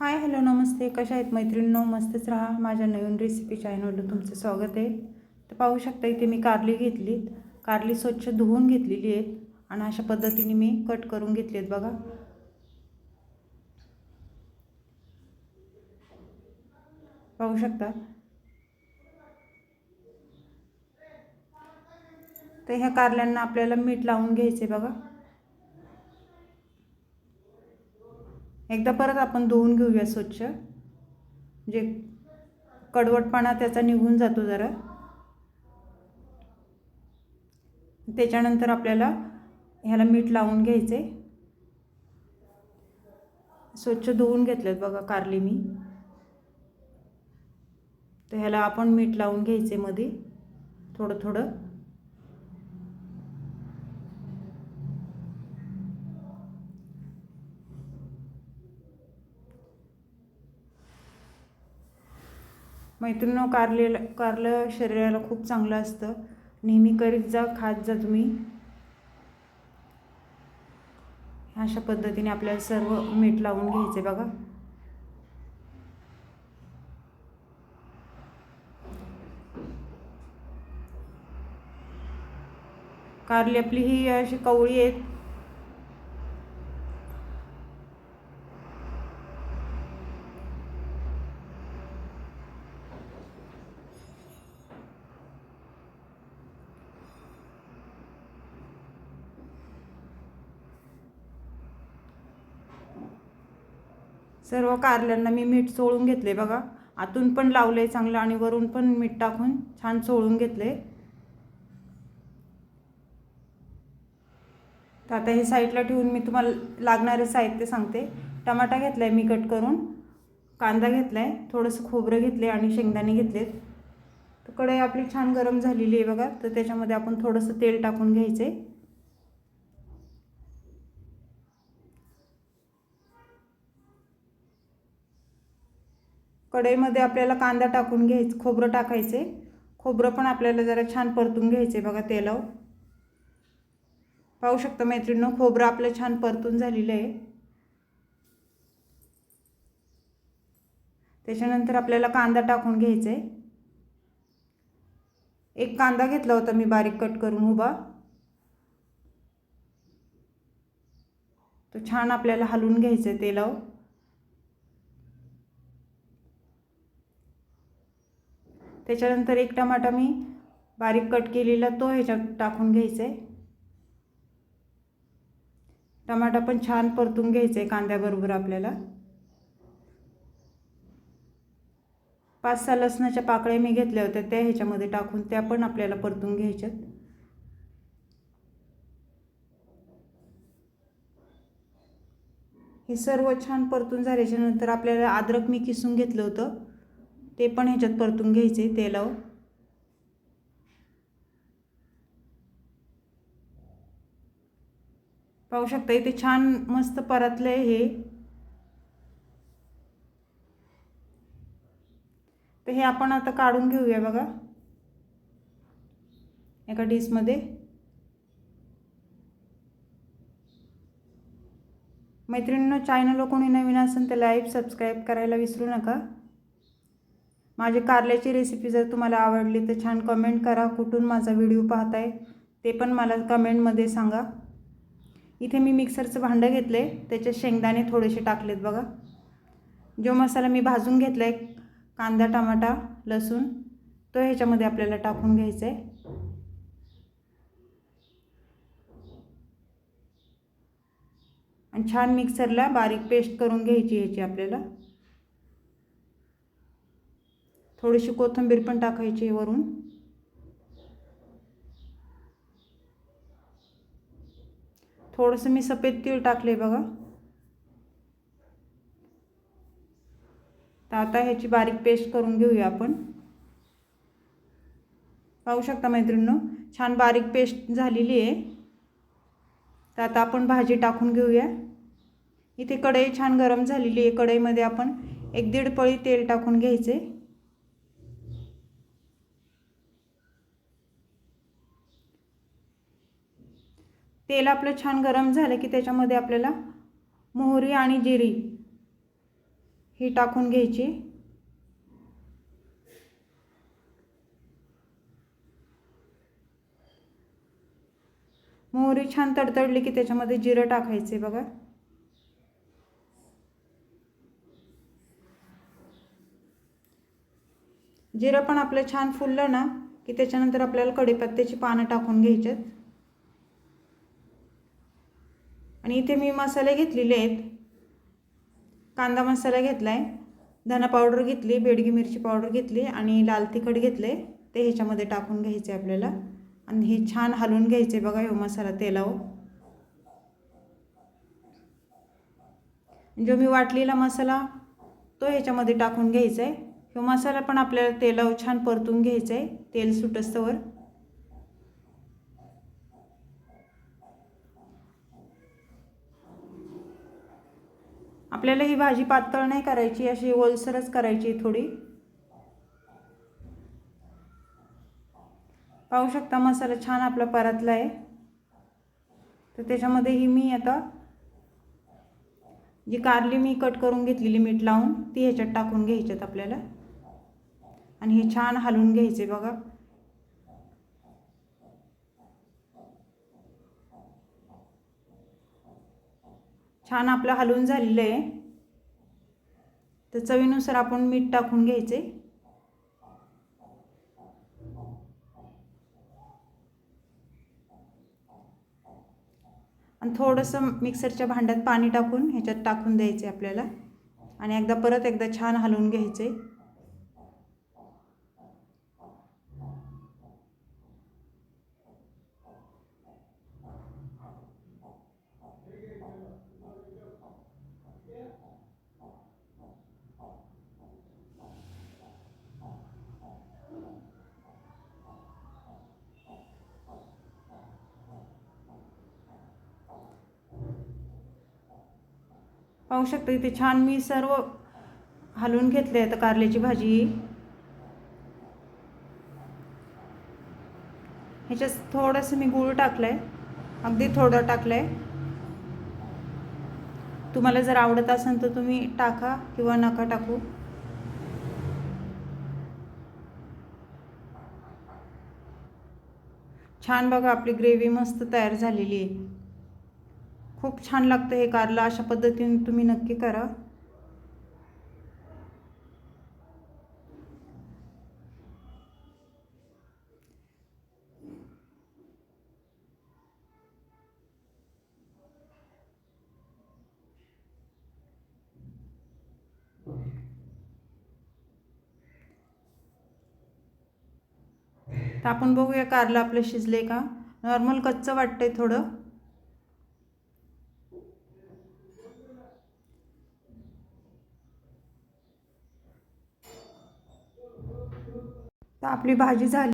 Hi hello नमस्ते. कशा आहेत मैत्रिणींनो? मस्तच राहा. माझ्या नवीन रेसिपी चॅनलवर तुमचं स्वागत आहे. तर पाहू शकता इथे मी कारली घेतलीत. कारली स्वच्छ धुवून घेतलेली आहेत आणि अशा पद्धतीने मी कट करून घेतली आहेत बघा. पाहू शकता? तर ह्या कारल्यांना आपल्याला मीठ लावून घ्यायचे बघा. एकदा परत आपण धुवून घेऊया स्वच्छ. जे कडवटपणा त्याचा निघून जातो जरा. त्याच्यानंतर आपल्याला ह्याला मीठ लावून घ्यायचे. स्वच्छ धुवून घेतलेत बघा कारली मी. तर ह्याला आपण मीठ लावून घ्यायचे मध्ये थोडं थोडं. मैत्रिणी कारलेलं कारलं शरीराला खूप चांगलं असतं. नेहमी करीत जा खात जा तुम्ही. अशा पद्धतीने आपल्याला सर्व मीठ लावून घ्यायचे बघा. कारली आपली ही अशी कवळी आहेत. सर्व कारल्यांना मी मीठ चोळून घेतले बघा. आतून पण लावले चांगलं आणि वरून पण मीठ टाकून छान चोळून घेतले तर आता हे साईडला ठेवून मी तुम्हाला लागणारे साहित्य सांगते. टमाटा घेतला आहे मी कट करून. कांदा घेतला आहे थोडंसं खोबरं घेतले आणि शेंगदाणे घेतलेत. तर कढई आपली छान गरम झालेली आहे बघा. तर त्याच्यामध्ये आपण थोडंसं तेल टाकून घ्यायचे कढईमध्ये आपल्याला कांदा टाकून घ्यायचं खोबरं टाकायचे. खोबरं पण आपल्याला जरा छान परतून घ्यायचे बघा तेलावर. पाहू शकता मैत्रिणीनं खोबरं आपलं छान परतून झालेलं आहे. त्याच्यानंतर आपल्याला कांदा टाकून घ्यायचा. आहे एक कांदा घेतला होता मी बारीक कट करून उभा. तो छान आपल्याला हलवून घ्यायचं आहे तेलावर. त्याच्यानंतर एक टमाटा मी बारीक कट केलेला तो ह्याच्यात टाकून घ्यायचा. आहे टमाटा पण छान परतून घ्यायचा आहे कांद्याबरोबर आपल्याला. पाच सहा लसणाच्या पाकळ्या मी घेतल्या होत्या त्या ह्याच्यामध्ये टाकून त्या पण आपल्याला परतून घ्यायच्यात. हे सर्व छान परतून झाल्याच्यानंतर आपल्याला अद्रक मी किसून घेतलं होतं. ते पण ह्याच्यात परतून घ्यायचे तेलाव पाहू शकता इथे छान मस्त परतले हे. तर हे आपण आता काढून घेऊया बघा. एका डिशमध्ये. मैत्रिणींनो चॅनल कोणी नवीन असेल तर लाईव्ह सबस्क्राईब करायला विसरू नका. माझी कारल्याची रेसिपी जर तुम्हाला आवडली तर छान कमेंट करा. कुठून माझा व्हिडिओ पाहताय ते पण मला कमेंटमध्ये सांगा. इथे मी मिक्सरचं भांडं घेतलं आहे त्याच्यात शेंगदाणे थोडेसे टाकलेत बघा. जो मसाला मी भाजून घेतला आहे कांदा टमाटा लसूण तो ह्याच्यामध्ये आपल्याला टाकून घ्यायचा आहे आणि छान मिक्सरला बारीक पेस्ट करून घ्यायची ह्याची आपल्याला. थोडीशी कोथिंबीर पण टाकायची वरून. थोडंसं मी सफेद तीळ टाकले बघा. तर आता ह्याची बारीक पेस्ट करून घेऊया आपण. पाहू शकता मैत्रिणींनो छान बारीक पेस्ट झालेली आहे. तर आता आपण भाजी टाकून घेऊया. इथे कढई छान गरम झालेली आहे. कढईमध्ये आपण एक दीड पळी तेल टाकून घ्यायचे. तेल आपलं छान गरम झालं की त्याच्यामध्ये आपल्याला मोहरी आणि जिरी ही टाकून घ्यायची. मोहरी छान तडतडली की त्याच्यामध्ये जिरं टाकायचे बघा. जिरं पण आपलं छान फुललं ना की त्याच्यानंतर आपल्याला कढीपत्त्याची पानं टाकून घ्यायच्यात आणि इथे मी मसाले घेतलेले आहेत. कांदा मसाला घेतला आहे धना पावडर घेतली बेडगी मिरची पावडर घेतली आणि लाल तिखट घेतले ते ह्याच्यामध्ये टाकून घ्यायचे आपल्याला. आणि हे छान हलवून घ्यायचे बघा हो मसाला तेलावर. जो मी वाटलेला मसाला तो ह्याच्यामध्ये टाकून घ्यायचा आहे ह्यो मसाला पण आपल्याला तेलावर छान परतून घ्यायचा आहे तेल सुटस्तवर. आपल्याला ही भाजी पातळ नाही करायची अशी ओलसरच करायची थोडी. पाहू शकता मसाला छान आपला परतला आहे. तर त्याच्यामध्ये ही मी आता जी कारली मी कट करून घेतलेली मीठ लावून ती ह्याच्यात टाकून घ्यायच्यात आपल्याला. आणि हे छान हलवून घ्यायचे बघा. छान आपलं हलवून झालेलं आहे. तर चवीनुसार आपण मीठ टाकून घ्यायचे. आणि थोडंसं मिक्सरच्या भांड्यात पाणी टाकून ह्याच्यात टाकून द्यायचे आपल्याला. आणि एकदा परत एकदा छान हलवून घ्यायचे. पाहू शकता इथे छान मी सर्व हलवून घेतले आहेत कारल्याची भाजी. ह्याच्यात थोडंसं मी गूळ टाकलं आहे अगदी थोडं टाकलं आहे तुम्हाला जर आवडत असेल तर तुम्ही टाका किंवा नका टाकू. छान बघा आपली ग्रेव्ही मस्त तयार झालेली आहे. खूप छान लागतं हे कारलं. अशा पद्धतीने तुम्ही नक्की करा. तर आपण बघूया कारलं आपलं शिजले का? नॉर्मल कच्चं वाटतंय थोडं तर आपली भाजी झाली.